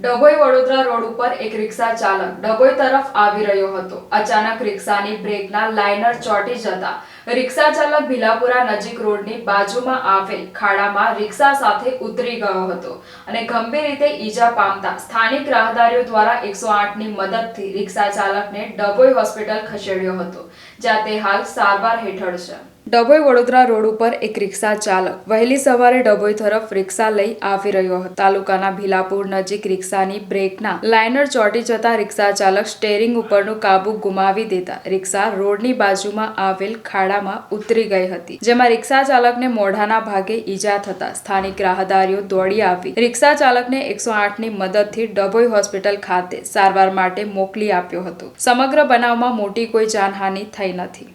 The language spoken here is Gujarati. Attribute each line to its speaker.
Speaker 1: ડભોઈ વડોદરા રોડ ઉપર એક રિક્ષા ચાલક ડભોઈ તરફ આવી રહ્યો હતો. અચાનક રિક્ષાની બ્રેકના લાઇનર ચોંટી જતા રિક્ષા ચાલક ભીલાપુરા નજીક રોડની બાજુમાં આવેલ ખાડામાં રિક્ષા સાથે ઉતરી ગયો હતો અને ગંભીર રીતે ઈજા પામતા સ્થાનિક રાહદારીઓ દ્વારા એકસો આઠની મદદથી રિક્ષા ચાલકને ડભોઈ હોસ્પિટલ ખસેડ્યો હતો. જ્યાં તે હાલ સારવાર હેઠળ છે. ડભોઈ વડોદરા રોડ ઉપર એક રિક્ષા ચાલક વહેલી સવારે ડભોઈ તરફ રિક્ષા લઈ આવી રહ્યો હતો. તાલુકાના ભીલાપુર નજીક રિક્ષાની બ્રેકના લાઇનર ચોટી જતા રિક્ષા ચાલક સ્ટેરિંગ ઉપરનું કાબુ ગુમાવી દેતા રિક્ષા રોડની બાજુમાં આવેલ ખાડામાં ઉતરી ગઈ હતી, જેમાં રિક્ષા ચાલકને મોઢાના ભાગે ઈજા થતા સ્થાનિક રાહદારીઓ દોડી આવી. રિક્ષા ચાલકને એકસો આઠની મદદથી ડભોઈ હોસ્પિટલ ખાતે સારવાર માટે મોકલી આપ્યો હતો. સમગ્ર બનાવમાં મોટી કોઈ જાનહાનિ થઈ નથી.